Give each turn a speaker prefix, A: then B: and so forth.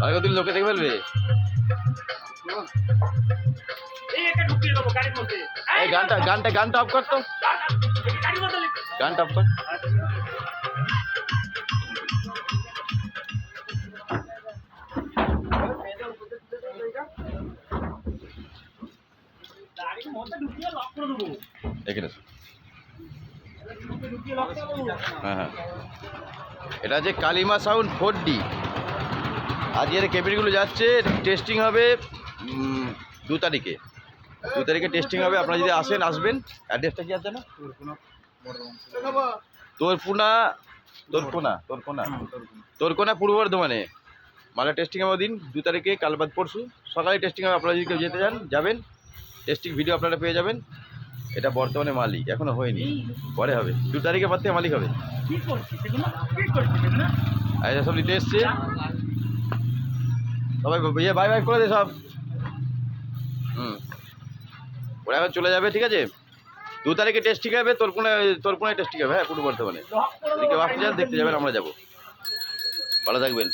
A: কতদিন লোকে দেখে ফেলবে গানটা গানটা গানটা অফ কর তো। গানটা অফ কর। হ্যাঁ হ্যাঁ। এটা হচ্ছে কালিমা সাউন্ড ফোর ডি আজকের কেবিনগুলো যাচ্ছে টেস্টিং হবে দু তারিখে। দু তারিখে টেস্টিং হবে, আপনারা যদি আসেন, আসবেন। অ্যাড্রেসটা কি আছে না? তোরপুনা তোরপুনা তোরপুনা। তোরকোনা পূর্ব বর্ধমানে। মানে টেস্টিং হবে দিন দু তারিখে কাল বাদ পরশু। সকালে টেস্টিং হবে, আপনারা যদি কেউ যেতে চান, যাবেন। টেস্টিং ভিডিও আপনারা পেয়ে যাবেন। এটা বর্তমানে মালিক এখনও হয়নি। পরে হবে। দু তারিখে পর থেকে মালিক হবে। আর সব নিতে এসছে। সবাই ইয়ে বাই বাই করে দে সব। হুম। ওরা এখন চলে যাবে ঠিক আছে? দু তারিখে টেস্টিং হবে তোর কোনো তোর কোনো টেস্টিং হবে হ্যাঁ পূর্ব বর্ধমানে আসতে দেখতে যাবেন আমরা যাব। ভালো থাকবেন।